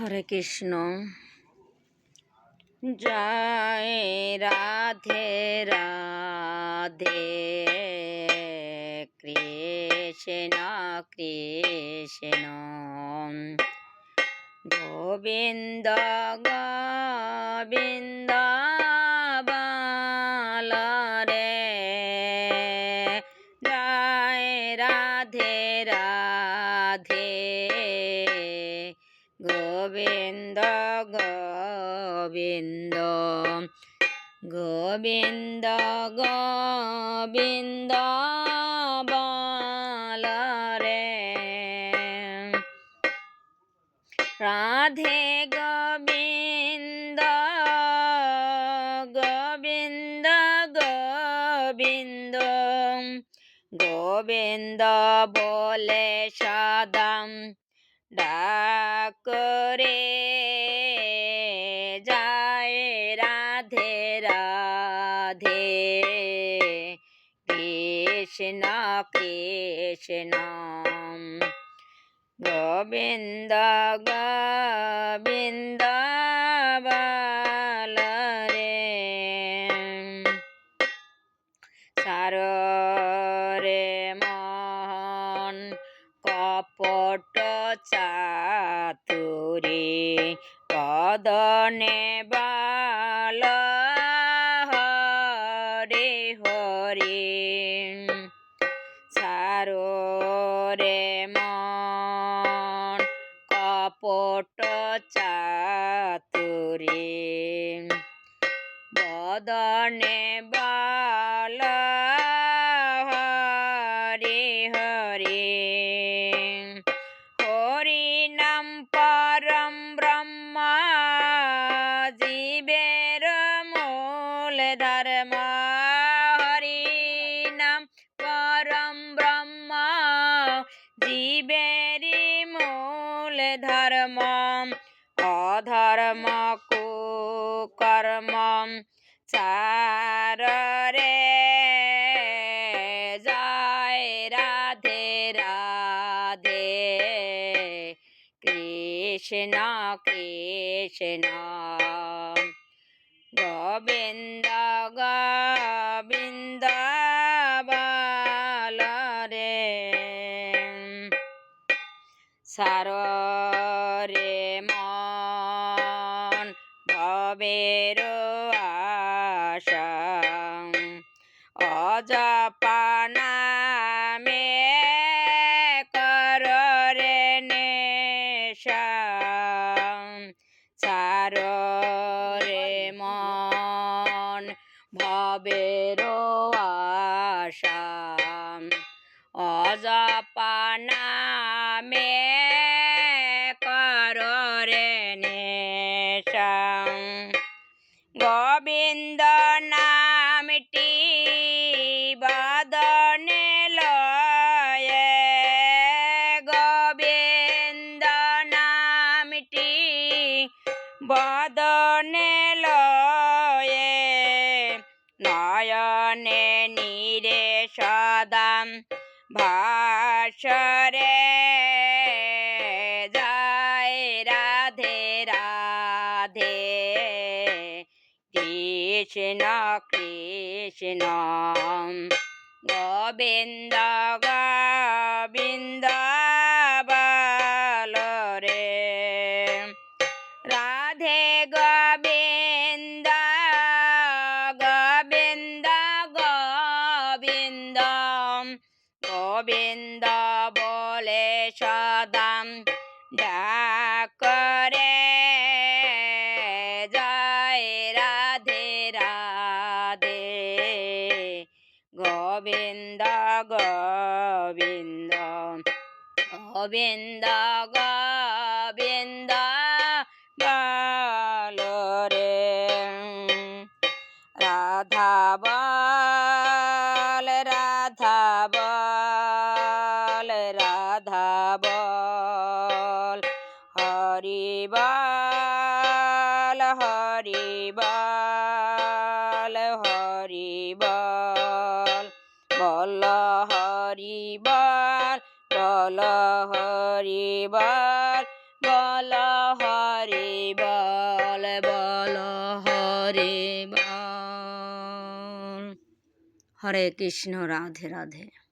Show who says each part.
Speaker 1: হরে কৃষ্ণ। জয় রাধে রাধে। কৃষ্ণ কৃষ্ণ। গোবিন্দ গোবিন্দ। গোবিন্দ গোবিন্দ গোবিন্দ গোবিন্দ বলরে রাধে গোবিন্দ গোবিন্দ গোবিন্দ গোবিন্দ বলে সদাম। ডাকরে যায় রাধে রাধে। কৃষ্ণ কৃষ্ণ। গোবিন্দ গোবিন্দ। কপট চাতুরি কদনে বাল হরে হরে। সারো রে মন কপট চাতুরি। বদনে বাল ধর্ম হরি নাম পরম ব্রহ্ম জীবেরি মূল ধর্ম অধর্ম কু কুকর্ম চারে জয় রাধে রাধে কৃষ্ণ কৃষ্ণ গোবিন্দ ভবের আশা অজপানামে কররে নেশা সারে মন ভবের আশা অজপানামে বদনে লয়ে নয়নে নিরে সদাম ভাসরে জয় রাধে রাধে। কৃষ্ণ কৃষ্ণ গোবিন্দ গোবিন্দ সদাম ডাকরে জয় রাধে রাধে। গোবিন্দ গোবিন্দ গোবিন্দ গোবিন্দ বলরে রাধা রাধা বল। হরি বল হরি বল হরি বল। বল হরি বল বল হরি বল বল বল বল হরি বল। হরে কৃষ্ণ, রাধে রাধে।